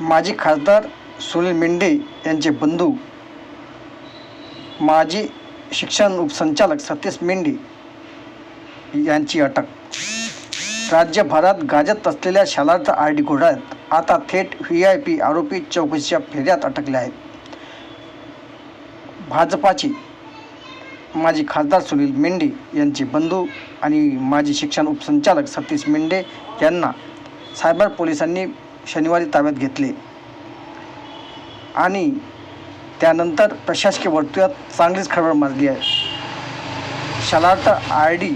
माजी खासदार सुनील मेंढे यांचे बंधू माजी शिक्षण उपसंचालक सतीश मेंढे यांची अटक. राज्यभरात गाजत असलेल्या शालार्थ आर डी घोटाळ्यात आता थेट व्ही आय पी आरोपी चौकशीच्या फेऱ्यात अटकले आहेत. भाजपाचे माजी खासदार सुनील मेंढे यांचे बंधू आणि माजी शिक्षण उपसंचालक सतीश मेंढे यांना सायबर पोलिसांनी शनिवारी ताब्यात घेतले. आणि त्यानंतर प्रशासकीय वर्तुळात चांगलीच खळबळ माजली आहे. शालार्थ आय डी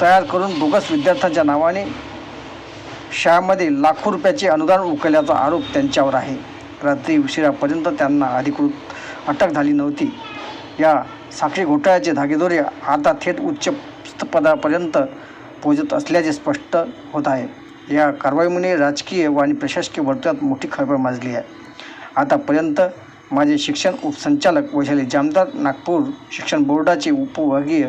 तयार करून बोगस विद्यार्थ्यांच्या नावाने शाळेमध्ये लाखो रुपयाचे अनुदान उकळल्याचा आरोप त्यांच्यावर आहे. रात्री उशिरापर्यंत त्यांना अधिकृत अटक झाली नव्हती. या साखळी घोटाळ्याचे धागेदोरे आता थेट उच्च पदापर्यंत पोहोचत असल्याचे स्पष्ट होत आहे. या कारवाईमुळे राजकीय व आणि प्रशासकीय वर्तुळात मोठी खळबळ माजली आहे. आतापर्यंत माझे शिक्षण उपसंचालक वैशाली जामदार नागपूर शिक्षण बोर्डाचे उपविभागीय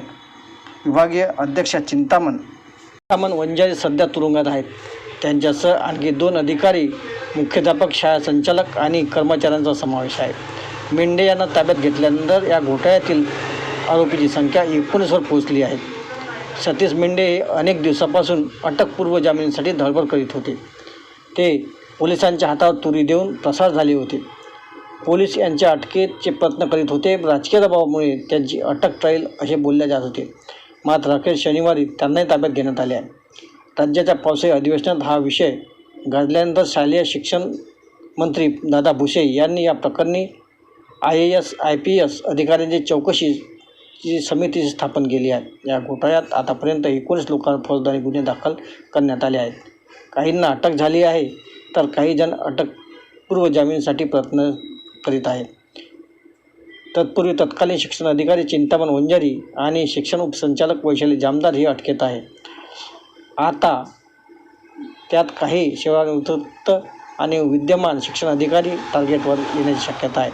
विभागीय अध्यक्ष चिंतामण चिंतामण वंजारी सध्या तुरुंगात आहेत. त्यांच्यासह आणखी दोन अधिकारी मुख्याध्यापक शाळा संचालक आणि कर्मचाऱ्यांचा समावेश आहे. मेंढे यांना ताब्यात घेतल्यानंतर या घोटाळ्यातील आरोपीची संख्या एकोणीसवर पोहोचली आहे. सतीश मेंढे हे अनेक दिवसापासून अटकपूर्व जामिनासाठी धडपड करीत होते. ते पोलिसांच्या हातावर तुरी देऊन प्रसार झाले होते. पोलीस यांच्या अटकेचे प्रयत्न करीत होते. राजकीय दबावामुळे त्यांची अटक राहील असे बोलले जात होते. मात्र अखेर शनिवारी त्यांनाही ताब्यात घेण्यात आले आहे. राज्याच्या पावसाळी अधिवेशनात हा विषय गाजल्यानंतर शालेय शिक्षण मंत्री दादा भुसे यांनी या प्रकरणी I A S I P S अधिकाऱ्यांची चौकशी जी समिती स्थापन केली आहे. या घोटाळ्यात आतापर्यंत एकोणीस लोकांवर फौजदारी गुन्हे दाखल करण्यात आले आहेत. काहींना अटक झाली आहे तर काही जण अटकपूर्व जामीनसाठी प्रयत्न करीत आहेत. तत्पूर्वी तत्कालीन शिक्षण अधिकारी चिंतामण वंजारी आणि शिक्षण उपसंचालक वैशाली जामदार हे अटकेत आहे आता त्यात काही सेवानिवृत्त आणि विद्यमान शिक्षण अधिकारी टार्गेटवर येण्याची शक्यता आहे.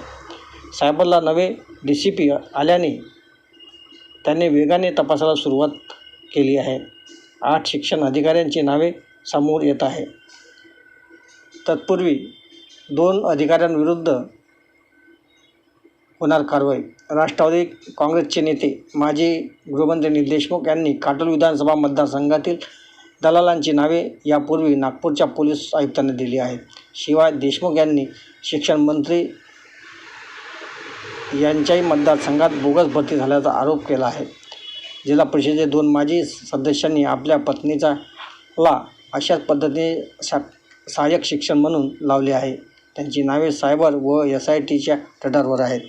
सायबरला नवे डी सी पी आल्याने त्यांनी वेगाने तपासाला सुरुवात केली आहे. आठ शिक्षण अधिकाऱ्यांची नावे समोर येत आहे. तत्पूर्वी दोन अधिकाऱ्यांविरुद्ध होणार कारवाई. राष्ट्रवादी काँग्रेसचे नेते माजी गृहमंत्री अनिल देशमुख यांनी काटोल विधानसभा मतदारसंघातील दलालांची नावे यापूर्वी नागपूरच्या पोलीस आयुक्तांना दिली आहेत. शिवाय देशमुख यांनी शिक्षण मंत्री यांच्याही मतदारसंघात बोगस भरती झाल्याचा आरोप केला आहे. जिल्हा परिषदेचे दोन माजी सदस्यांनी आपल्या पत्नीचा ला अशाच पद्धतीने सा सहाय्यक शिक्षण म्हणून लावले आहे. त्यांची नावे सायबर व एस आय टीच्या रडारवर आहेत.